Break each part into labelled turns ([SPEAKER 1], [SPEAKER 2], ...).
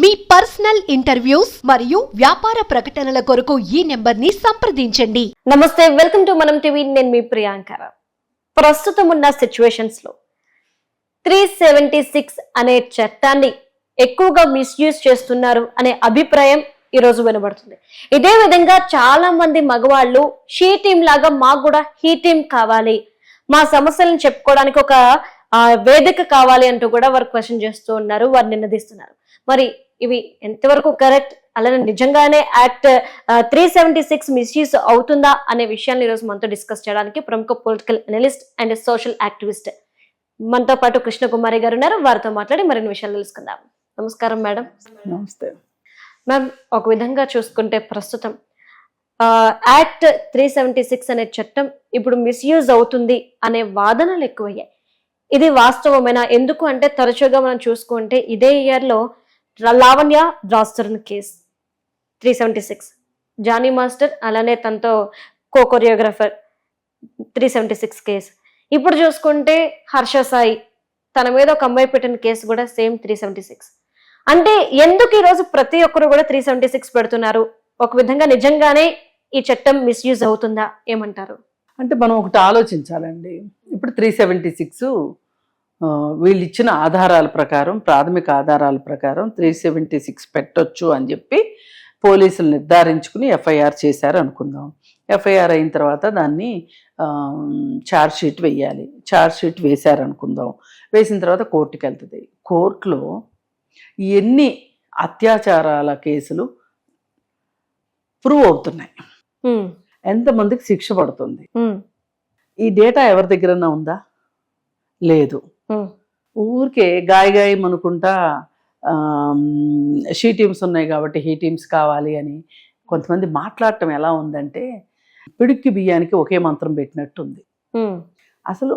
[SPEAKER 1] మీ personal interviews మరియు వ్యాపార ప్రకటనల కొరకు ఈ నెంబర్ని సంప్రదించండి.
[SPEAKER 2] నమస్తే వెల్కమ్ టు మనం టీవీ. నేను మీ ప్రియాంకర ప్రస్తుతం ఉన్న సిచ్యువేషన్స్లో త్రీ సెవెంటీ సిక్స్ అనే చట్టాన్ని ఎక్కువగా మిస్యూజ్ చేస్తున్నారు అనే అభిప్రాయం ఈ రోజు వినబడుతుంది. ఇదే విధంగా చాలా మంది మగవాళ్ళు షీ టీం లాగా మాకు కూడా హీ టీం కావాలి. మా సమస్యలను చెప్పుకోవడానికి ఒక వేదిక కావాలి అంటూ కూడా వారు క్వశ్చన్ చేస్తూ ఉన్నారు వారు నిన్నదీస్తున్నారు మరి ఇవి ఎంతవరకు కరెక్ట్? అలానే నిజంగానే act three seventy six misuse అవుతుందా అనే విషయాన్ని ఈరోజు మనతో డిస్కస్ చేయడానికి ప్రముఖ political analyst and social activist మనతో పాటు కృష్ణకుమారి గారు ఉన్నారు. వారితో మాట్లాడి మరిన్ని విషయాలు తెలుసుకుందాం. నమస్కారం మేడం.
[SPEAKER 3] నమస్తే.
[SPEAKER 2] మ్యామ్ ఒక విధంగా చూసుకుంటే ప్రస్తుతం యాక్ట్ త్రీ సెవెంటీ సిక్స్ అనే చట్టం ఇప్పుడు మిస్యూజ్ అవుతుంది అనే వాదనలు ఎక్కువయ్యాయి. ఇది వాస్తవమేనా? ఎందుకు అంటే తరచుగా మనం చూసుకుంటే ఇదే ఇయర్లో Lavanya రాస్తరన్ case. Three seventy six. Jani master అలానే తనతో co choreographer three seventy six case. ఇప్పుడు చూసుకుంటే హర్ష సాయి తన మీద ఒక అమ్మాయి పెట్టిన కేసు కూడా సేమ్ త్రీ సెవెంటీ సిక్స్. అంటే ఎందుకు ఈరోజు ప్రతి ఒక్కరు కూడా త్రీ సెవెంటీ సిక్స్ పెడుతున్నారు? ఒక విధంగా నిజంగానే ఈ చట్టం మిస్యూజ్ అవుతుందా? ఏమంటారు?
[SPEAKER 3] అంటే మనం ఒకటి ఆలోచించాలండి. ఇప్పుడు త్రీ సెవెంటీ సిక్స్ వీళ్ళు ఇచ్చిన ఆధారాల ప్రకారం ప్రాథమిక ఆధారాల ప్రకారం త్రీ సెవెంటీ సిక్స్ పెట్టొచ్చు అని చెప్పి పోలీసులు నిర్ధారించుకుని ఎఫ్ఐఆర్ చేశారు అనుకుందాం. ఎఫ్ఐఆర్ అయిన తర్వాత దాన్ని ఛార్జ్ షీట్ వేయాలి. ఛార్జ్ షీట్ వేశారు అనుకుందాం. వేసిన తర్వాత కోర్టుకి వెళ్తుంది. కోర్టులో ఎన్ని అత్యాచారాల కేసులు ప్రూవ్ అవుతున్నాయి. ఎంతమందికి శిక్ష పడుతుంది. ఈ డేటా ఎవరి దగ్గరన్నా ఉందా? లేదు. ఊరికే గాయ గాయం అనుకుంటా షీ టీమ్స్ ఉన్నాయి కాబట్టి హీ టీమ్స్ కావాలి అని కొంతమంది మాట్లాడటం ఎలా ఉందంటే పిడుక్కి బియ్యానికి ఒకే మంత్రం పెట్టినట్టు ఉంది
[SPEAKER 2] ఉమ్,
[SPEAKER 3] అసలు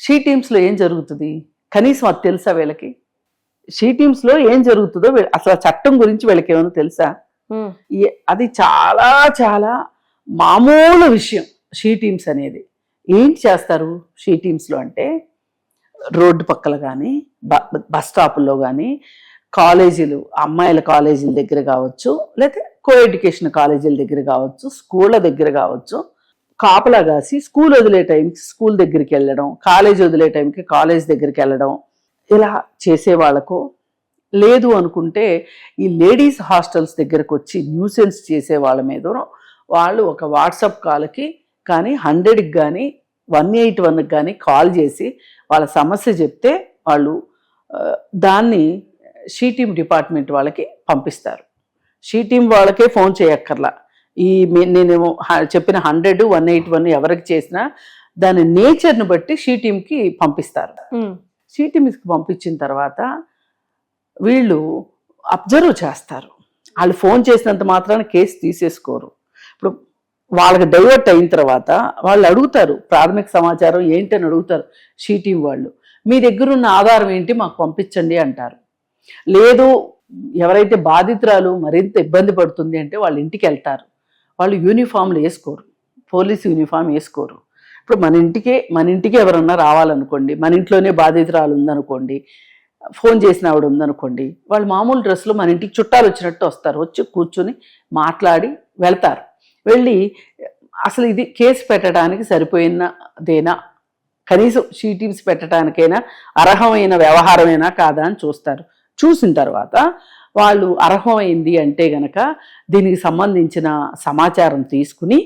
[SPEAKER 3] షీ టీమ్స్లో ఏం జరుగుతుంది? కనీసం అది తెలుసా వీళ్ళకి? షీ టీమ్స్లో ఏం జరుగుతుందో అసలు చట్టం గురించి వీళ్ళకి ఏమైనా తెలుసా? ఏ- అది చాలా చాలా మామూలు విషయం షీ టీమ్స్ అనేది. ఏంటి చేస్తారు షీ టీమ్స్లో అంటే రోడ్డు పక్కల కానీ బస్ స్టాపుల్లో కానీ కాలేజీలు అమ్మాయిల కాలేజీల దగ్గర కావచ్చు లేకపోతే కో ఎడ్యుకేషన్ కాలేజీల దగ్గర కావచ్చు స్కూళ్ళ దగ్గర కావచ్చు కాపలా కాసి స్కూల్ వదిలే టైంకి స్కూల్ దగ్గరికి వెళ్ళడం కాలేజ్ వదిలే టైంకి కాలేజ్ దగ్గరికి వెళ్ళడం ఇలా చేసే వాళ్ళకు లేదు అనుకుంటే ఈ లేడీస్ హాస్టల్స్ దగ్గరకు వచ్చి న్యూసెన్స్ చేసే వాళ్ళ మీద వాళ్ళు ఒక వాట్సాప్ కాల్కి కానీ హండ్రెడ్కి కానీ వన్ ఎయిట్ వన్కి కానీ కాల్ చేసి వాళ్ళ సమస్య చెప్తే వాళ్ళు దాన్ని షీ టీమ్ డిపార్ట్మెంట్ వాళ్ళకి పంపిస్తారు. షీ టీమ్ వాళ్ళకే ఫోన్ చేయక్కర్లా. ఈ నేను చెప్పిన హండ్రెడ్ వన్ ఎయిట్ వన్ ఎవరికి చేసినా దాని నేచర్ని బట్టి షీ టీమ్కి పంపిస్తారు. షీ టీమ్కి పంపించిన తర్వాత వీళ్ళు అబ్జర్వ్ చేస్తారు. వాళ్ళు ఫోన్ చేసినంత మాత్రాన కేసు తీసేసుకోరు. ఇప్పుడు వాళ్ళకి డైవర్ట్ అయిన తర్వాత వాళ్ళు అడుగుతారు ప్రాథమిక సమాచారం ఏంటని అడుగుతారు షీ టీం వాళ్ళు. మీ దగ్గర ఉన్న ఆధారం ఏంటి మాకు పంపించండి అంటారు. లేదు ఎవరైతే బాధితురాలు మరింత ఇబ్బంది పడుతుంది అంటే వాళ్ళ ఇంటికి వెళ్తారు. వాళ్ళు యూనిఫామ్లు వేసుకోరు. పోలీస్ యూనిఫామ్ వేసుకోరు. ఇప్పుడు మన ఇంటికే మన ఇంటికి ఎవరన్నా రావాలనుకోండి మన ఇంట్లోనే బాధితురాలు ఉందనుకోండి ఫోన్ చేసిన ఆవిడ ఉందనుకోండి వాళ్ళు మామూలు డ్రెస్లో మన ఇంటికి చుట్టాలు వచ్చినట్టు వస్తారు. వచ్చి కూర్చొని మాట్లాడి వెళ్తారు. వెళ్ళి అసలు ఇది కేసు పెట్టడానికి సరిపోయినదేనా? కనీసం షీటీమ్స్ పెట్టడానికైనా అర్హమైన వ్యవహారమేనా కాదా అని చూస్తారు. చూసిన తర్వాత వాళ్ళు అర్హమైంది అంటే గనక దీనికి సంబంధించిన సమాచారం తీసుకుని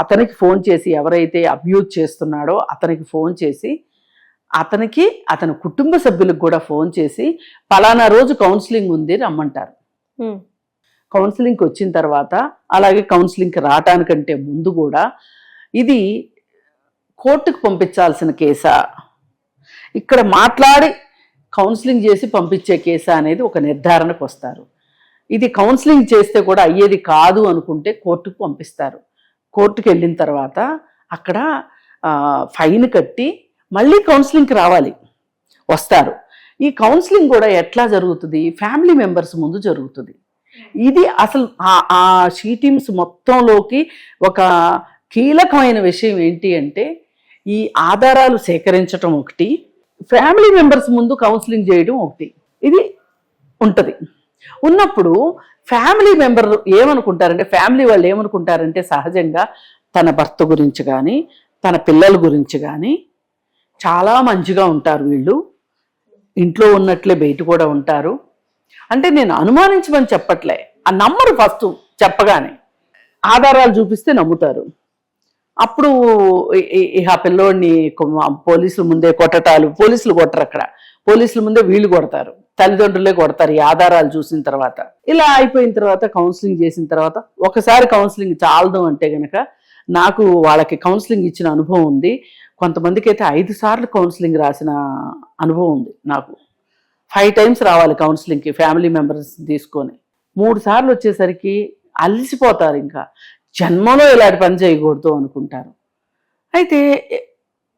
[SPEAKER 3] అతనికి ఫోన్ చేసి ఎవరైతే అబ్యూజ్ చేస్తున్నాడో అతనికి ఫోన్ చేసి అతనికి అతని కుటుంబ సభ్యులకు కూడా ఫోన్ చేసి పలానా రోజు కౌన్సిలింగ్ ఉంది రమ్మంటారు. కౌన్సిలింగ్కి వచ్చిన తర్వాత అలాగే కౌన్సిలింగ్కి రావటానికంటే ముందు కూడా ఇది కోర్టుకు పంపించాల్సిన కేసా. ఇక్కడ మాట్లాడి కౌన్సిలింగ్ చేసి పంపించే కేసా అనేది ఒక నిర్ధారణకు వస్తారు. ఇది కౌన్సిలింగ్ చేస్తే కూడా అయ్యేది కాదు అనుకుంటే కోర్టుకు పంపిస్తారు. కోర్టుకు వెళ్ళిన తర్వాత అక్కడ ఫైన్ కట్టి మళ్ళీ కౌన్సిలింగ్కి రావాలి. వస్తారు. ఈ కౌన్సిలింగ్ కూడా ఎట్లా జరుగుతుంది? ఫ్యామిలీ మెంబర్స్ ముందు జరుగుతుంది. ఇది అసలు ఆ- ఆ షీ టీమ్స్ మొత్తంలోకి ఒక కీలకమైన విషయం ఏంటి అంటే ఈ ఆధారాలు సేకరించటం ఒకటి ఫ్యామిలీ మెంబర్స్ ముందు కౌన్సిలింగ్ చేయడం ఒకటి. ఇది ఉంటుంది. ఉన్నప్పుడు ఫ్యామిలీ మెంబర్ ఏమనుకుంటారంటే ఫ్యామిలీ వాళ్ళు ఏమనుకుంటారంటే సహజంగా తన భర్త గురించి కానీ తన పిల్లల గురించి కానీ చాలా మంచిగా ఉంటారు వీళ్ళు. ఇంట్లో ఉన్నట్లే బయట కూడా ఉంటారు. అంటే నేను అనుమానించమని చెప్పట్లే. ఆ నమ్మరు ఫస్ట్ చెప్పగానే. ఆధారాలు చూపిస్తే నమ్ముతారు. అప్పుడు ఆ పిల్లోడిని పోలీసుల ముందే కొట్టటాలు పోలీసులు కొట్టరు అక్కడ. పోలీసుల ముందే వీళ్ళు కొడతారు. తల్లిదండ్రులే కొడతారు ఈ ఆధారాలు చూసిన తర్వాత. ఇలా అయిపోయిన తర్వాత కౌన్సిలింగ్ చేసిన తర్వాత ఒకసారి కౌన్సిలింగ్ చాలదు అంటే గనక నాకు వాళ్ళకి కౌన్సిలింగ్ ఇచ్చిన అనుభవం ఉంది. కొంతమందికి అయితే ఐదు సార్లు కౌన్సిలింగ్ రాసిన అనుభవం ఉంది నాకు. ఫైవ్ టైమ్స్ రావాలి కౌన్సిలింగ్కి ఫ్యామిలీ మెంబర్స్ తీసుకొని. మూడు సార్లు వచ్చేసరికి అలసిపోతారు ఇంకా. జన్మలో ఇలాంటి పని చేయకూడదు అనుకుంటారు. అయితే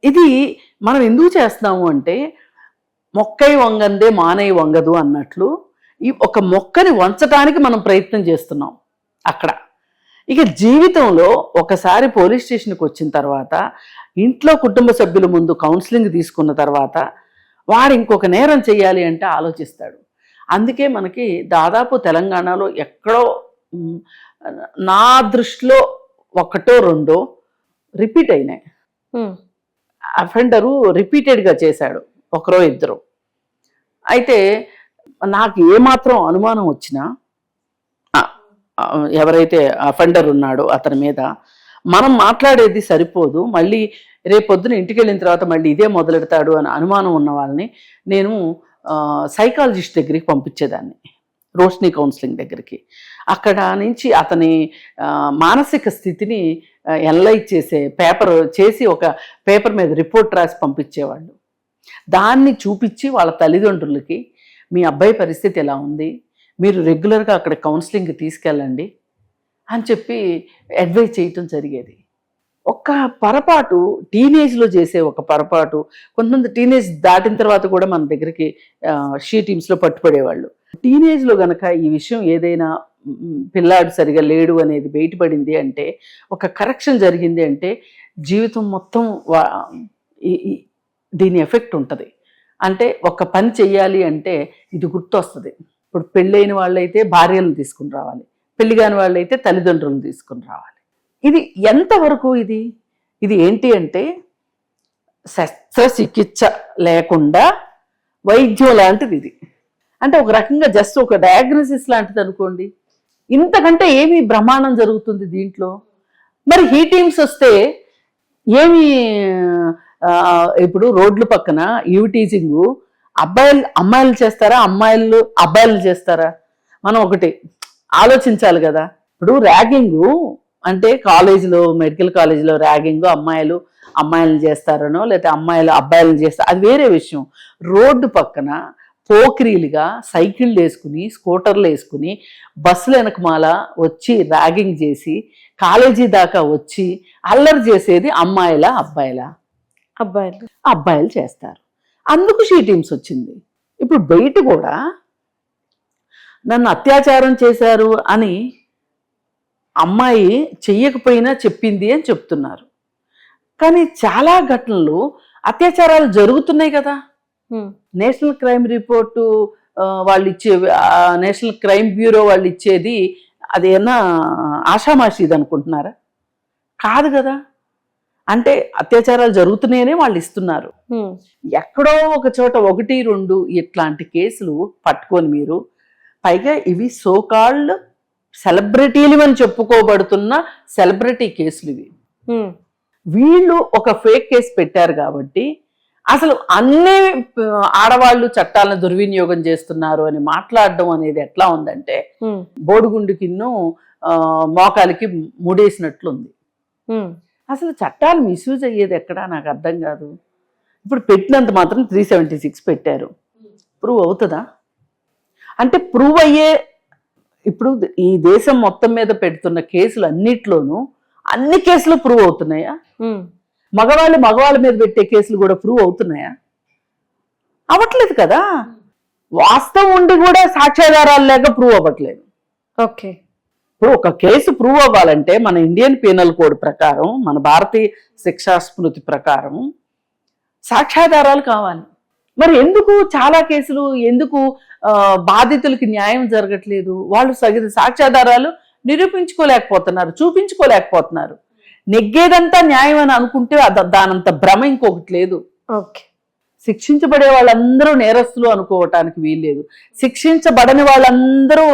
[SPEAKER 3] ఇది మనం ఎందుకు చేస్తున్నాము అంటే మొక్కై వంగందే మానై వంగదు అన్నట్లు ఈ ఒక మొక్కని వంచటానికి మనం ప్రయత్నం చేస్తున్నాం అక్కడ. ఇక జీవితంలో ఒకసారి పోలీస్ స్టేషన్కి వచ్చిన తర్వాత ఇంట్లో కుటుంబ సభ్యుల ముందు కౌన్సిలింగ్ తీసుకున్న తర్వాత వాడు ఇంకొక నేరం చేయాలి అంటే ఆలోచిస్తాడు. అందుకే మనకి దాదాపు తెలంగాణలో ఎక్కడో నా దృష్టిలో ఒకటో రెండో రిపీట్ అయినాయి. అఫెండరు రిపీటెడ్గా చేశాడు ఒకరో ఇద్దరు. అయితే నాకు ఏమాత్రం అనుమానం వచ్చినా ఎవరైతే అఫెండర్ ఉన్నాడో అతని మీద మనం మాట్లాడేది సరిపోదు. మళ్ళీ రేపొద్దున ఇంటికి వెళ్ళిన తర్వాత మళ్ళీ ఇదే మొదలెడతాడు అని అనుమానం ఉన్న వాళ్ళని నేను సైకాలజిస్ట్ దగ్గరికి పంపించేదాన్ని. రోషిని కౌన్సిలింగ్ దగ్గరికి. అక్కడ నుంచి అతని మానసిక స్థితిని ఎన్లైట్ చేసే పేపర్ చేసి ఒక పేపర్ మీద రిపోర్ట్ రాసి పంపించేవాళ్ళు. దాన్ని చూపించి వాళ్ళ తల్లిదండ్రులకి మీ అబ్బాయి పరిస్థితి ఎలా ఉంది? మీరు రెగ్యులర్గా అక్కడ కౌన్సిలింగ్కి తీసుకెళ్ళండి. అని చెప్పి అడ్వైజ్ చేయటం జరిగేది. ఒక్క పొరపాటు టీనేజ్లో చేసే ఒక పొరపాటు కొంతమంది టీనేజ్ దాటిన తర్వాత కూడా మన దగ్గరికి షీ టీమ్స్లో పట్టుపడేవాళ్ళు టీనేజ్లో గనక ఈ విషయం ఏదైనా పిల్లాడు సరిగా లేడు అనేది బయటపడింది అంటే ఒక కరెక్షన్ జరిగింది అంటే జీవితం మొత్తం వా- దీని ఎఫెక్ట్ ఉంటుంది. అంటే ఒక పని చెయ్యాలి అంటే ఇది గుర్తొస్తుంది. ఇప్పుడు పెళ్ళైన వాళ్ళైతే భార్యలను తీసుకుని రావాలి. పెళ్ళి కాని అయితే తల్లిదండ్రులను తీసుకుని రావాలి. ఇది ఎంతవరకు ఇది? ఇది ఏంటి అంటే శస్త్రచికిత్స లేకుండా వైద్యం లాంటిది ఇది. అంటే ఒక రకంగా జస్ట్ ఒక డయాగ్నోసిస్ లాంటిది అనుకోండి. ఇంతకంటే ఏమి బ్రహ్మాండం జరుగుతుంది దీంట్లో? మరి హీ టీమ్స్ వస్తే ఏమి ఇప్పుడు రోడ్ల పక్కన ఈవ్ టీచింగ్ అబ్బాయిలు అమ్మాయిలు చేస్తారా? అమ్మాయిలు అబ్బాయిలు చేస్తారా? మనం ఒకటి ఆలోచించాలి కదా. ఇప్పుడు ర్యాగింగ్ అంటే కాలేజీలో మెడికల్ కాలేజీలో ర్యాగింగ్ అమ్మాయిలు అమ్మాయిలు చేస్తారనో లేకపోతే అమ్మాయిలు అబ్బాయిలు చేస్తారు అది వేరే విషయం. రోడ్డు పక్కన పోకిరీలుగా సైకిళ్ళు వేసుకుని స్కూటర్లు వేసుకుని బస్సులు వెనకమాల వచ్చి ర్యాగింగ్ చేసి కాలేజీ దాకా వచ్చి అల్లరి చేసేది అమ్మాయిలా అబ్బాయిలా?
[SPEAKER 2] అబ్బాయిలు.
[SPEAKER 3] అబ్బాయిలు చేస్తారు. అందుకు షీ టీమ్స్ వచ్చింది. ఇప్పుడు బయట కూడా నన్ను అత్యాచారం చేశారు అని అమ్మాయి చెయ్యకపోయినా చెప్పింది అని చెప్తున్నారు. కానీ చాలా ఘటనలు అత్యాచారాలు జరుగుతున్నాయి కదా. నేషనల్ క్రైమ్ రిపోర్టు వాళ్ళు ఇచ్చే నేషనల్ క్రైమ్ బ్యూరో వాళ్ళు ఇచ్చేది అదేనా ఆషామాషిది అనుకుంటున్నారా? కాదు కదా. అంటే అత్యాచారాలు జరుగుతున్నాయనే వాళ్ళు ఇస్తున్నారు. ఎక్కడో ఒక చోట ఒకటి రెండు ఇట్లాంటి కేసులు పట్టుకొని మీరు పైగా ఇవి సోకాల్డ్ సెలబ్రిటీలు అని చెప్పుకోబడుతున్న సెలబ్రిటీ కేసులు ఇవి. వీళ్ళు ఒక ఫేక్ కేసు పెట్టారు కాబట్టి అసలు అన్ని ఆడవాళ్ళు చట్టాలను దుర్వినియోగం చేస్తున్నారు అని మాట్లాడడం అనేది ఎట్లా ఉందంటే బోడిగుండుకిన్ను మోకాలికి ముడేసినట్లుంది. అసలు చట్టాలు మిస్యూజ్ అయ్యేది ఎక్కడా? నాకు అర్థం కాదు. ఇప్పుడు పెట్టినంత మాత్రం త్రీ సెవెంటీ సిక్స్ పెట్టారు ప్రూవ్ అవుతుందా? అంటే ప్రూవ్ అయ్యే ఇప్పుడు ఈ దేశం మొత్తం మీద పెడుతున్న కేసులు అన్నిట్లోనూ అన్ని కేసులు ప్రూవ్ అవుతున్నాయా? మగవాళ్ళు మగవాళ్ళ మీద పెట్టే కేసులు కూడా ప్రూవ్ అవుతున్నాయా? అవ్వట్లేదు కదా. వాస్తవం ఉండి కూడా సాక్ష్యాధారాలు లేక ప్రూవ్ అవ్వట్లేదు.
[SPEAKER 2] ఓకే.
[SPEAKER 3] ఇప్పుడు ఒక కేసు ప్రూవ్ అవ్వాలంటే మన ఇండియన్ పీనల్ కోడ్ ప్రకారం మన భారతీయ శిక్షా స్మృతి ప్రకారం సాక్ష్యాధారాలు కావాలి. మరి ఎందుకు చాలా కేసులు ఎందుకు బాధితులకి న్యాయం జరగట్లేదు? వాళ్ళు సగిన సాక్ష్యాధారాలు నిరూపించుకోలేకపోతున్నారు చూపించుకోలేకపోతున్నారు. నెగ్గేదంతా న్యాయం అని అనుకుంటే దానంత భ్రమ ఇంకొకటి లేదు.
[SPEAKER 2] ఓకే.
[SPEAKER 3] శిక్షించబడే వాళ్ళందరూ నేరస్తులు అనుకోవటానికి వీల్లేదు. శిక్షించబడని వాళ్ళందరూ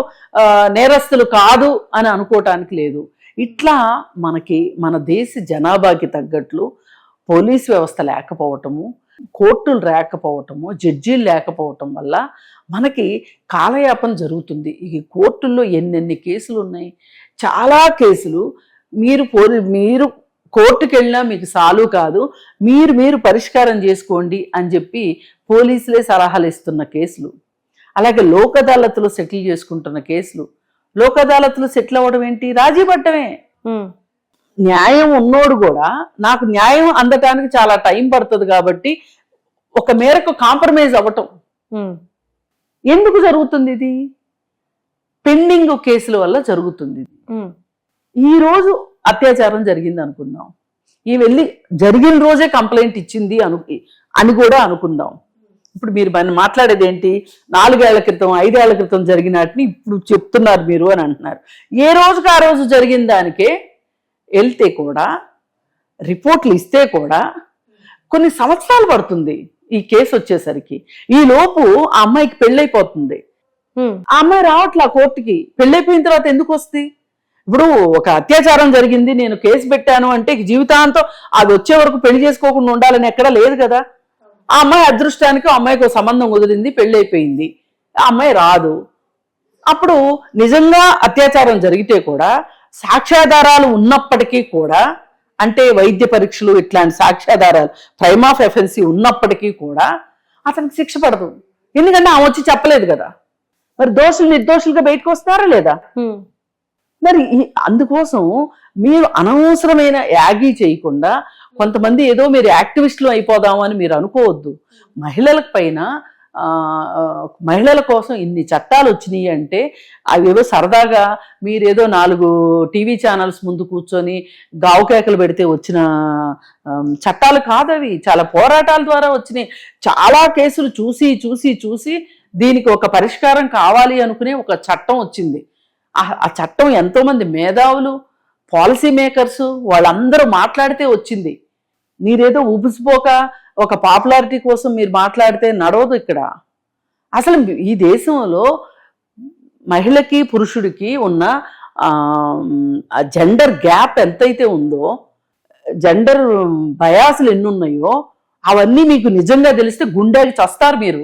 [SPEAKER 3] నేరస్తులు కాదు అని అనుకోవటానికి లేదు. ఇట్లా మనకి మన దేశ జనాభాకి తగ్గట్లు పోలీస్ వ్యవస్థ లేకపోవటము కోర్టులు లేకపోవటము జడ్జీలు లేకపోవటం వల్ల మనకి కాలయాపన జరుగుతుంది. ఈ కోర్టుల్లో ఎన్నెన్ని కేసులు ఉన్నాయి? చాలా కేసులు మీరు పోలి మీరు కోర్టుకు వెళ్ళినా మీకు సాలు కాదు మీరు మీరు పరిష్కారం చేసుకోండి అని చెప్పి పోలీసులే సలహాలు ఇస్తున్న కేసులు. అలాగే లోక్ అదాలత్లో సెటిల్ చేసుకుంటున్న కేసులు. లోక్ అదాలత్లో సెటిల్ అవ్వడం ఏంటి? రాజీ పడ్డమే న్యాయం ఉన్నోడు కూడా నాకు న్యాయం అందటానికి చాలా టైం పడుతుంది కాబట్టి ఒక మేరకు కాంప్రమైజ్ అవ్వటం. ఎందుకు జరుగుతుంది ఇది? పెండింగ్ కేసుల వల్ల జరుగుతుంది ఈ రోజు అత్యాచారం జరిగింది అనుకుందాం. ఈ వెళ్ళి జరిగిన రోజే కంప్లైంట్ ఇచ్చింది అను అని కూడా అనుకుందాం. ఇప్పుడు మీరు మన మాట్లాడేది ఏంటి? నాలుగేళ్ళ క్రితం ఐదేళ్ళ క్రితం జరిగిన వాటిని ఇప్పుడు చెప్తున్నారు మీరు అని అంటున్నారు. ఏ రోజుకి ఆ రోజు జరిగిన దానికే వెళ్తే కూడా రిపోర్ట్లు ఇస్తే కూడా కొన్ని సంవత్సరాలు పడుతుంది ఈ కేసు వచ్చేసరికి. ఈ లోపు ఆ అమ్మాయికి పెళ్ళైపోతుంది. ఆ అమ్మాయి రావట్లా కోర్టుకి. పెళ్ళైపోయిన తర్వాత ఎందుకు వస్తుంది? ఇప్పుడు ఒక అత్యాచారం జరిగింది నేను కేసు పెట్టాను అంటే జీవితాంతం అది వచ్చే వరకు పెళ్ళి చేసుకోకుండా ఉండాలని ఎక్కడా లేదు కదా. ఆ అమ్మాయి అదృష్టానికి ఆ అమ్మాయికి ఒక సంబంధం కుదిరింది పెళ్ళైపోయింది. ఆ అమ్మాయి రాదు. అప్పుడు నిజంగా అత్యాచారం జరిగితే కూడా సాక్ష్యాధారాలు ఉన్నప్పటికీ కూడా అంటే వైద్య పరీక్షలు ఇట్లాంటి సాక్ష్యాధారాలు ప్రైమ్ ఆఫ్ ఎఫెన్సీ ఉన్నప్పటికీ కూడా అతనికి శిక్ష పడదు. ఎందుకంటే ఆమె వచ్చి చెప్పలేదు కదా. మరి దోషులు నిర్దోషులుగా బయటకు వస్తారా లేదా? మరి అందుకోసం మీరు అనవసరమైన యాగీ చేయకుండా కొంతమంది ఏదో మీరు యాక్టివిస్టులు అయిపోదాము అని మీరు అనుకోవద్దు. మహిళల పైన మహిళల కోసం ఇన్ని చట్టాలు వచ్చినాయి అంటే అవేవో సరదాగా మీరేదో నాలుగు టీవీ ఛానల్స్ ముందు కూర్చొని గావుకేకలు పెడితే వచ్చిన చట్టాలు చట్టాలు కాదవి. చాలా పోరాటాల ద్వారా వచ్చినాయి. చాలా కేసులు చూసి చూసి చూసి దీనికి ఒక పరిష్కారం కావాలి అనుకునే ఒక చట్టం వచ్చింది. ఆ- ఆ చట్టం ఎంతోమంది మేధావులు పాలసీ మేకర్స్ వాళ్ళందరూ మాట్లాడితే వచ్చింది. మీరేదో ఊపిసిపోక ఒక పాపులారిటీ కోసం మీరు మాట్లాడితే నడవదు ఇక్కడ. అసలు ఈ దేశంలో మహిళకి పురుషుడికి ఉన్న జెండర్ గ్యాప్ ఎంతైతే ఉందో జెండర్ బయాసులు ఎన్ని ఉన్నాయో అవన్నీ మీకు నిజంగా తెలిస్తే గుండెకి చస్తారు మీరు.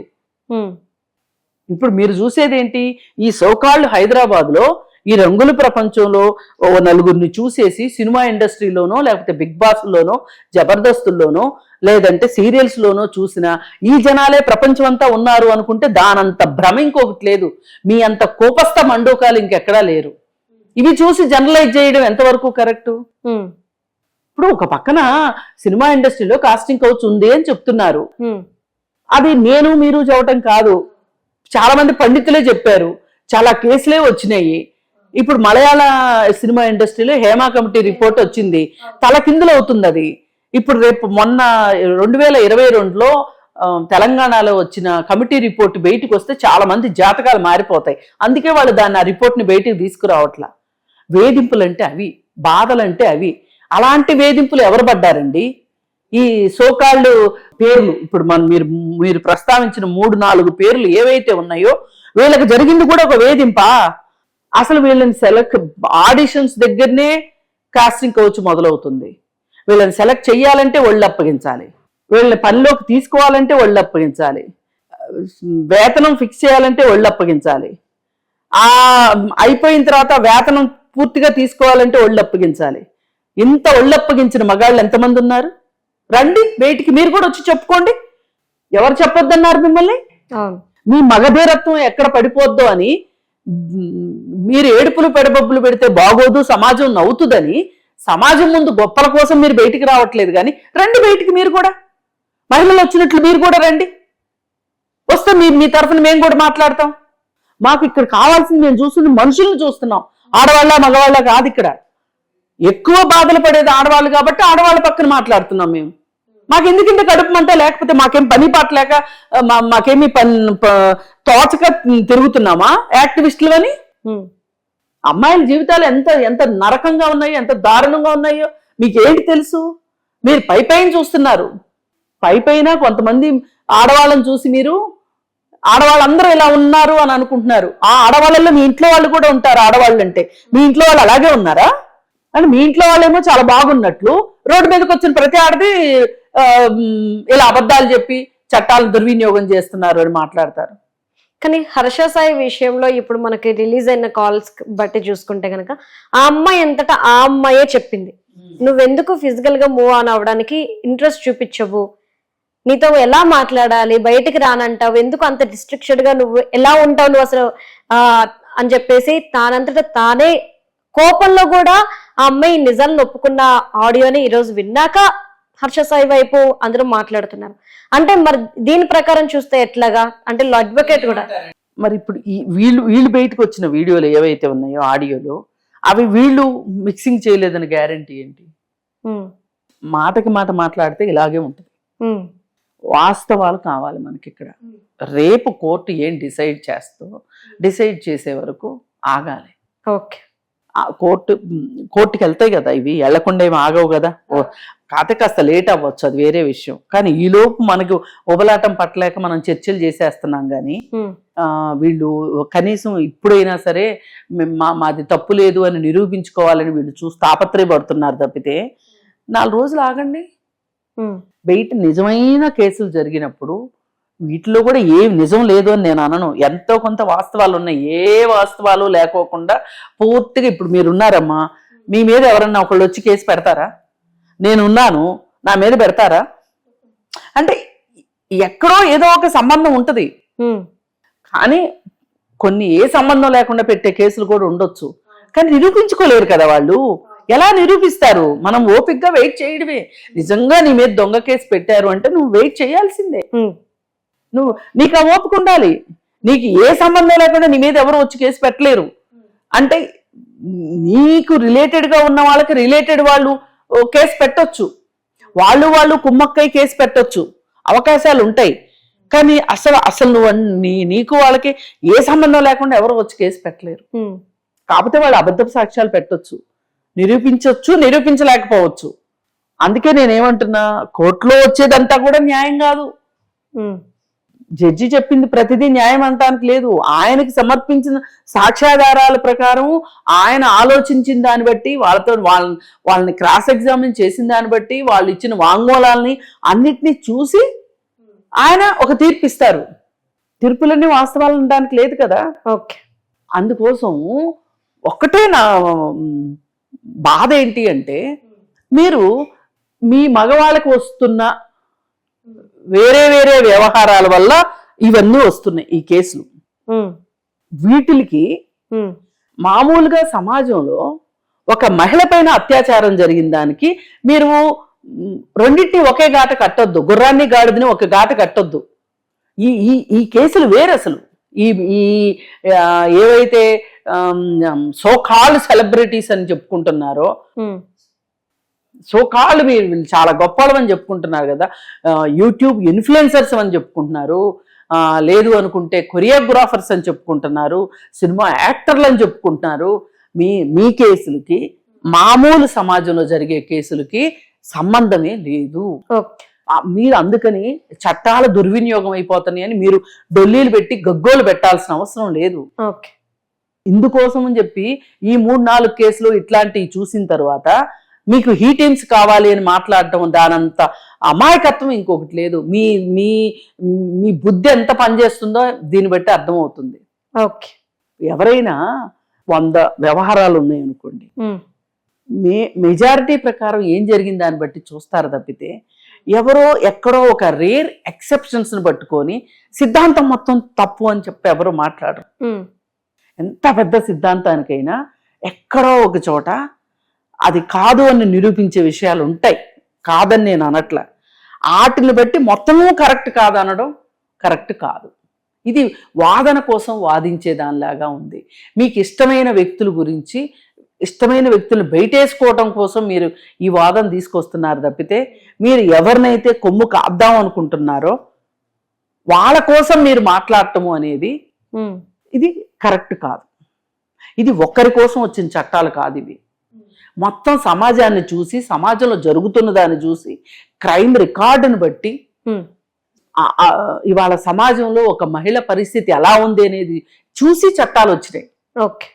[SPEAKER 3] ఇప్పుడు మీరు చూసేది ఏంటి ఈ సోకాళ్ళు హైదరాబాద్లో ఈ రంగుల ప్రపంచంలో ఓ నలుగురిని చూసేసి సినిమా ఇండస్ట్రీలోనో లేకపోతే బిగ్ బాస్ లోనో జబర్దస్తుల్లోనో లేదంటే సీరియల్స్ లోనో చూసిన ఈ జనాలే ప్రపంచం అంతా ఉన్నారు అనుకుంటే దానంత భ్రమ ఇంకొకటి లేదు. మీ అంత కోపస్థ మండూకాలు ఇంకెక్కడా లేరు. ఇవి చూసి జనరలైజ్ చేయడం ఎంతవరకు కరెక్టు? ఇప్పుడు ఒక పక్కన సినిమా ఇండస్ట్రీలో కాస్టింగ్ కౌచ్ ఉంది అని చెప్తున్నారు. అది నేను మీరు చెప్పటం కాదు. చాలా మంది పండితులే చెప్పారు. చాలా కేసులే వచ్చినాయి. ఇప్పుడు మలయాళ సినిమా ఇండస్ట్రీలో హేమా కమిటీ రిపోర్ట్ వచ్చింది. తలకిందులు అవుతుంది అది. ఇప్పుడు రేపు మొన్న రెండు వేల ఇరవై రెండులో తెలంగాణలో వచ్చిన కమిటీ రిపోర్ట్ బయటకు వస్తే చాలా మంది జాతకాలు మారిపోతాయి. అందుకే వాళ్ళు దాన్ని ఆ రిపోర్ట్ని బయటికి తీసుకురావట్లా. వేధింపులంటే అవి బాధలంటే అవి. అలాంటి వేధింపులు ఎవరు పడ్డారండి? ఈ సోకాళ్ళు పేర్లు ఇప్పుడు మన మీరు మీరు ప్రస్తావించిన మూడు నాలుగు పేర్లు ఏవైతే ఉన్నాయో వీళ్ళకి జరిగింది కూడా ఒక వేధింపా? అసలు వీళ్ళని సెలెక్ట్ ఆడిషన్స్ దగ్గరనే కాస్టింగ్ కౌచ్ మొదలవుతుంది. వీళ్ళని సెలెక్ట్ చేయాలంటే ఒళ్ళు అప్పగించాలి. వీళ్ళని పనిలోకి తీసుకోవాలంటే ఒళ్ళు అప్పగించాలి. వేతనం ఫిక్స్ చేయాలంటే ఒళ్ళు అప్పగించాలి. ఆ అయిపోయిన తర్వాత వేతనం పూర్తిగా తీసుకోవాలంటే ఒళ్ళు అప్పగించాలి. ఇంత ఒళ్ళు అప్పగించిన మగాళ్ళు ఎంతమంది ఉన్నారు? రండి బయటికి మీరు కూడా వచ్చి చెప్పుకోండి. ఎవరు చెప్పొద్దన్నారు మిమ్మల్ని? మీ మగధీరత్వం ఎక్కడ పడిపోద్దో అని మీరు ఏడుపులు పెడబబ్బులు పెడితే బాగోదు సమాజం నవ్వుతుందని సమాజం ముందు గొప్పల కోసం మీరు బయటికి రావట్లేదు కానీ రండి బయటికి మీరు కూడా. మహిళలు వచ్చినట్లు మీరు కూడా రండి. వస్తే మీ మీ తరఫున మేము కూడా మాట్లాడతాం. మాకు ఇక్కడ కావాల్సింది మేము చూస్తున్న మనుషుల్ని చూస్తున్నాం. ఆడవాళ్ళ మగవాళ్ళ కాదు ఇక్కడ. ఎక్కువ బాధలు పడేది ఆడవాళ్ళు కాబట్టి ఆడవాళ్ళ పక్కన మాట్లాడుతున్నాం మేము. మాకు ఎందుకింత కడుపు మంట లేకపోతే మాకేం పని పాట లేక మాకేమి పని తోచక తిరుగుతున్నామా? యాక్టివిస్టులు అని? అమ్మాయిల జీవితాలు ఎంత ఎంత నరకంగా ఉన్నాయో ఎంత దారుణంగా ఉన్నాయో మీకు ఏంటి తెలుసు? మీరు పై పైన చూస్తున్నారు. పై పైన కొంతమంది ఆడవాళ్ళని చూసి మీరు ఆడవాళ్ళందరూ ఇలా ఉన్నారు అని అనుకుంటున్నారు. ఆ ఆడవాళ్ళలో మీ ఇంట్లో వాళ్ళు కూడా ఉంటారు ఆడవాళ్ళు అంటే మీ ఇంట్లో వాళ్ళు అలాగే ఉన్నారా? అని మీ ఇంట్లో వాళ్ళేమో చాలా బాగున్నట్లు రోడ్డు మీదకి వచ్చిన ప్రతి ఆడది ఇలా అబద్ధాలు చెప్పి చట్టాలను దుర్వినియోగం చేస్తున్నారు అని మాట్లాడతారు.
[SPEAKER 2] కానీ హర్ష సాయి విషయంలో ఇప్పుడు మనకి రిలీజ్ అయిన కాల్స్ బట్టి చూసుకుంటే గనక ఆ అమ్మాయి అంతటా ఆ అమ్మాయే చెప్పింది. నువ్వెందుకు ఫిజికల్గా మూవ్ ఆన్ అవ్వడానికి ఇంట్రెస్ట్ చూపించవు? నీతో ఎలా మాట్లాడాలి? బయటికి రానంటావు? ఎందుకు అంత డిస్ట్రిక్టెడ్గా నువ్వు ఎలా ఉంటావు నువ్వు అసలు? ఆ అని చెప్పేసి తానంతట తానే కోపంలో కూడా ఆ అమ్మాయి నిజాలను ఒప్పుకున్న ఆడియోని ఈరోజు విన్నాక హర్ష సాయి వైపు అందరూ మాట్లాడుతున్నారు. అంటే మరి దీని ప్రకారం చూస్తే ఎట్లాగా? అంటే అడ్వకేట్ కూడా.
[SPEAKER 3] మరి ఇప్పుడు ఈ వీళ్ళు వీళ్ళు బయటకు వచ్చిన వీడియోలు ఏవైతే ఉన్నాయో ఆడియోలు అవి వీళ్ళు మిక్సింగ్ చేయలేదని గ్యారంటీ ఏంటి? మాటకి మాట మాట్లాడితే ఇలాగే ఉంటుంది. వాస్తవాలు కావాలి మనకి ఇక్కడ రేపు కోర్టు ఏం డిసైడ్ చేస్తో డిసైడ్ చేసే వరకు ఆగాలి.
[SPEAKER 2] ఓకే.
[SPEAKER 3] కోర్టు కోర్టుకి వెళ్తాయి కదా ఇవి. వెళ్ళకుండా ఏమి ఆగవు కదా. ఓ కాతే కాస్త లేట్ అవ్వచ్చు అది వేరే విషయం. కానీ ఈ లోపు మనకు ఉబలాటం పట్టలేక మనం చర్చలు చేసేస్తున్నాం కానీ వీళ్ళు కనీసం ఇప్పుడైనా సరే మా మాది తప్పు లేదు అని నిరూపించుకోవాలని వీళ్ళు చూసి తాపత్రయపడుతున్నారు తప్పితే నాలుగు రోజులు ఆగండి. బయట నిజమైన కేసులు జరిగినప్పుడు వీటిలో కూడా ఏం నిజం లేదు అని నేను అనను. ఎంతో కొంత వాస్తవాలు ఉన్నాయి. ఏ వాస్తవాలు లేకోకుండా పూర్తిగా ఇప్పుడు మీరు ఉన్నారమ్మా మీ మీద ఎవరన్నా ఒకళ్ళు వచ్చి కేసు పెడతారా? నేను ఉన్నాను నా మీద పెడతారా? అంటే ఎక్కడో ఏదో ఒక సంబంధం ఉంటుంది. కానీ కొన్ని ఏ సంబంధం లేకుండా పెట్టే కేసులు కూడా ఉండొచ్చు. కానీ నిరూపించుకోలేరు కదా వాళ్ళు. ఎలా నిరూపిస్తారు? మనం ఓపిక్గా వెయిట్ చేయడమే. నిజంగా నీ మీద దొంగ కేసు పెట్టారు అంటే నువ్వు వెయిట్ చేయాల్సిందే. నువ్వు నీకు ఆ ఓపిక ఉండాలి. నీకు ఏ సంబంధం లేకుండా నీ మీద ఎవరు వచ్చి కేసు పెట్టలేరు. అంటే నీకు రిలేటెడ్గా ఉన్న వాళ్ళకి రిలేటెడ్ వాళ్ళు కేసు పెట్టొచ్చు. వాళ్ళు వాళ్ళు కుమ్మక్కై కేసు పెట్టొచ్చు. అవకాశాలు ఉంటాయి. కానీ అసలు అసలు నువ్వు నీ నీకు వాళ్ళకి ఏ సంబంధం లేకుండా ఎవరు వచ్చి కేసు పెట్టలేరు. కాకపోతే వాళ్ళు అబద్ధపు సాక్ష్యాలు పెట్టొచ్చు. నిరూపించవచ్చు నిరూపించలేకపోవచ్చు. అందుకే నేనేమంటున్నా కోర్టులో వచ్చేదంతా కూడా న్యాయం కాదు. జడ్జి చెప్పింది ప్రతిదీ న్యాయం అంటానికి లేదు. ఆయనకి సమర్పించిన సాక్ష్యాధారాల ప్రకారం ఆయన ఆలోచించిన దాన్ని బట్టి వాళ్ళతో వాళ్ళ వాళ్ళని క్రాస్ ఎగ్జామిన్ చేసిన దాన్ని బట్టి వాళ్ళు ఇచ్చిన వాంగ్మూలాల్ని అన్నిటినీ చూసి ఆయన ఒక తీర్పు ఇస్తారు. తీర్పులన్నీ వాస్తవాలు ఉండడానికి లేదు కదా?
[SPEAKER 2] ఓకే.
[SPEAKER 3] అందుకోసం ఒక్కటే నా బాధ ఏంటి అంటే మీరు మీ మగవాళ్ళకి వస్తున్న వేరే వేరే వ్యవహారాల వల్ల ఇవన్నీ వస్తున్నాయి ఈ కేసులు. వీటికి మామూలుగా సమాజంలో ఒక మహిళ పైన అత్యాచారం జరిగిన దానికి మీరు రెండింటిని ఒకే గాట కట్టొద్దు. గుర్రాన్ని గాడిదని ఒక గాట కట్టొద్దు. ఈ ఈ ఈ కేసులు వేరు అసలు. ఈ ఈ ఏవైతే సో కాల్డ్ సెలబ్రిటీస్ అని చెప్పుకుంటున్నారో సో కాళ్ళు మీరు వీళ్ళు చాలా గొప్పలు అని చెప్పుకుంటున్నారు కదా. యూట్యూబ్ ఇన్ఫ్లుయెన్సర్స్ అని చెప్పుకుంటున్నారు. లేదు అనుకుంటే కొరియోగ్రాఫర్స్ అని చెప్పుకుంటున్నారు. సినిమా యాక్టర్లు అని చెప్పుకుంటున్నారు. మీ మీ కేసులకి మామూలు సమాజంలో జరిగే కేసులకి సంబంధమే లేదు. మీరు అందుకని చట్టాల దుర్వినియోగం అయిపోతున్నాయి అని మీరు డొల్లీలు పెట్టి గగ్గోలు పెట్టాల్సిన అవసరం లేదు.
[SPEAKER 2] ఓకే.
[SPEAKER 3] ఇందుకోసం అని చెప్పి ఈ మూడు నాలుగు కేసులు ఇట్లాంటివి చూసిన తర్వాత మీకు హీ టీమ్స్ కావాలి అని మాట్లాడటం దానంత అమాయకత్వం ఇంకొకటి లేదు. మీ మీ మీ బుద్ధి ఎంత పనిచేస్తుందో దీన్ని బట్టి అర్థమవుతుంది.
[SPEAKER 2] ఓకే.
[SPEAKER 3] ఎవరైనా వంద వ్యవహారాలు ఉన్నాయనుకోండి
[SPEAKER 2] ఉమ్,
[SPEAKER 3] మే మెజారిటీ ప్రకారం ఏం జరిగింది దాన్ని బట్టి చూస్తారు తప్పితే ఎవరో ఎక్కడో ఒక రేర్ ఎక్సెప్షన్స్ని పట్టుకొని సిద్ధాంతం మొత్తం తప్పు అని చెప్పి ఎవరు మాట్లాడరు. ఎంత పెద్ద సిద్ధాంతానికైనా ఎక్కడో ఒక చోట అది కాదు అని నిరూపించే విషయాలు ఉంటాయి. కాదని నేను అనట్ల. వాటిని బట్టి మొత్తము కరెక్ట్ కాదనడం కరెక్ట్ కాదు. ఇది వాదన కోసం వాదించే దానిలాగా ఉంది. మీకు ఇష్టమైన వ్యక్తుల గురించి ఇష్టమైన వ్యక్తులను బయటేసుకోవటం కోసం మీరు ఈ వాదన తీసుకొస్తున్నారు తప్పితే మీరు ఎవరినైతే కొమ్ము కాద్దాం అనుకుంటున్నారో వాళ్ళ కోసం మీరు మాట్లాడటము అనేది ఇది కరెక్ట్ కాదు. ఇది ఒక్కరి కోసం వచ్చిన చట్టాలు కాదు ఇవి. మొత్తం సమాజాన్ని చూసి సమాజంలో జరుగుతున్న దాన్ని చూసి క్రైమ్ రికార్డును బట్టి ఇవాళ సమాజంలో ఒక మహిళ పరిస్థితి ఎలా ఉంది అనేది చూసి చట్టాలు వచ్చినాయి.
[SPEAKER 2] ఓకే.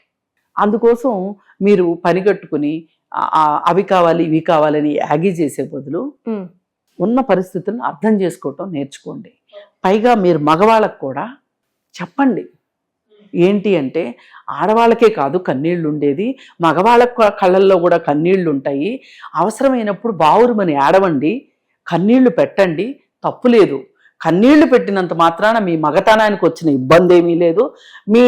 [SPEAKER 3] అందుకోసం మీరు పనిగట్టుకుని ఆ- ఆ అవి కావాలి ఇవి కావాలని యాగి చేసే బదులు ఉన్న పరిస్థితులను అర్థం చేసుకోవటం నేర్చుకోండి. పైగా మీరు మగవాళ్ళకు కూడా చెప్పండి. ఏంటి అంటే ఆడవాళ్ళకే కాదు కన్నీళ్ళు ఉండేది మగవాళ్ళ కళ్ళల్లో కూడా కన్నీళ్ళు ఉంటాయి అవసరమైనప్పుడు బావురుమని ఏడవండి. కన్నీళ్ళు పెట్టండి. తప్పు లేదు. కన్నీళ్ళు పెట్టినంత మాత్రాన మీ మగతనానికి వచ్చిన ఇబ్బంది ఏమీ లేదు. మీ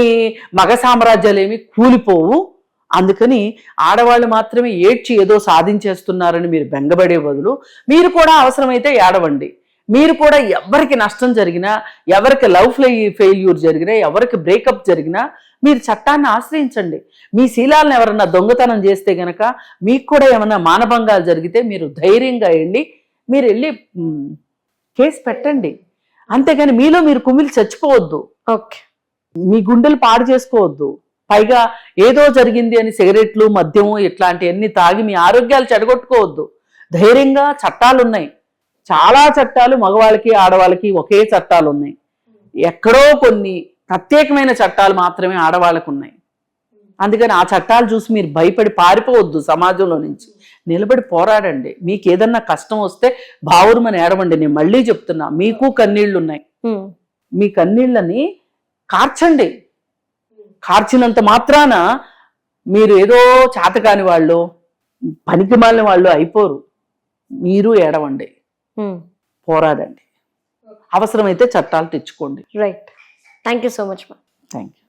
[SPEAKER 3] మగ సామ్రాజ్యాలు ఏమీ కూలిపోవు. అందుకని ఆడవాళ్ళు మాత్రమే ఏడ్చి ఏదో సాధించేస్తున్నారని మీరు బెంగబడే బదులు మీరు కూడా అవసరమైతే ఏడవండి. మీరు కూడా ఎవరికి నష్టం జరిగినా ఎవరికి లవ్ ఫ్లై ఫెయిల్యూర్ జరిగినా ఎవరికి బ్రేకప్ జరిగినా మీరు చట్టాన్ని ఆశ్రయించండి. మీ శీలాలను ఎవరన్నా దొంగతనం చేస్తే గనక మీకు కూడా ఏమైనా మానభంగాలు జరిగితే మీరు ధైర్యంగా వెళ్ళి మీరు వెళ్ళి కేసు పెట్టండి. అంతేగాని మీలో మీరు కుమిలి చచ్చిపోవద్దు.
[SPEAKER 2] ఓకే.
[SPEAKER 3] మీ గుండెలు పాడు చేసుకోవద్దు. పైగా ఏదో జరిగింది అని సిగరెట్లు మద్యము ఇట్లాంటివన్నీ తాగి మీ ఆరోగ్యాలు చెడగొట్టుకోవద్దు. ధైర్యంగా చట్టాలు ఉన్నాయి చాలా చట్టాలు మగవాళ్ళకి ఆడవాళ్ళకి ఒకే చట్టాలు ఉన్నాయి ఎక్కడో కొన్ని ప్రత్యేకమైన చట్టాలు మాత్రమే ఆడవాళ్ళకు ఉన్నాయి అందుకని ఆ చట్టాలు చూసి మీరు భయపడి పారిపోవద్దు సమాజంలో నుంచి. నిలబడి పోరాడండి. మీకు ఏదన్నా కష్టం వస్తే బావురుమని ఏడవండి. నేను మళ్ళీ చెప్తున్నా మీకు కన్నీళ్ళు ఉన్నాయి మీ కన్నీళ్ళని కార్చండి. కార్చినంత మాత్రాన మీరు ఏదో చేతకాని వాళ్ళు పనికి మాలిన వాళ్ళు అయిపోరు. మీరు ఏడవండి.
[SPEAKER 2] ఉమ్,
[SPEAKER 3] పోరాడండి. అవసరమైతే చట్టాలు తెచ్చుకోండి.
[SPEAKER 2] Right thank you so much మా
[SPEAKER 3] థ్యాంక్ యూ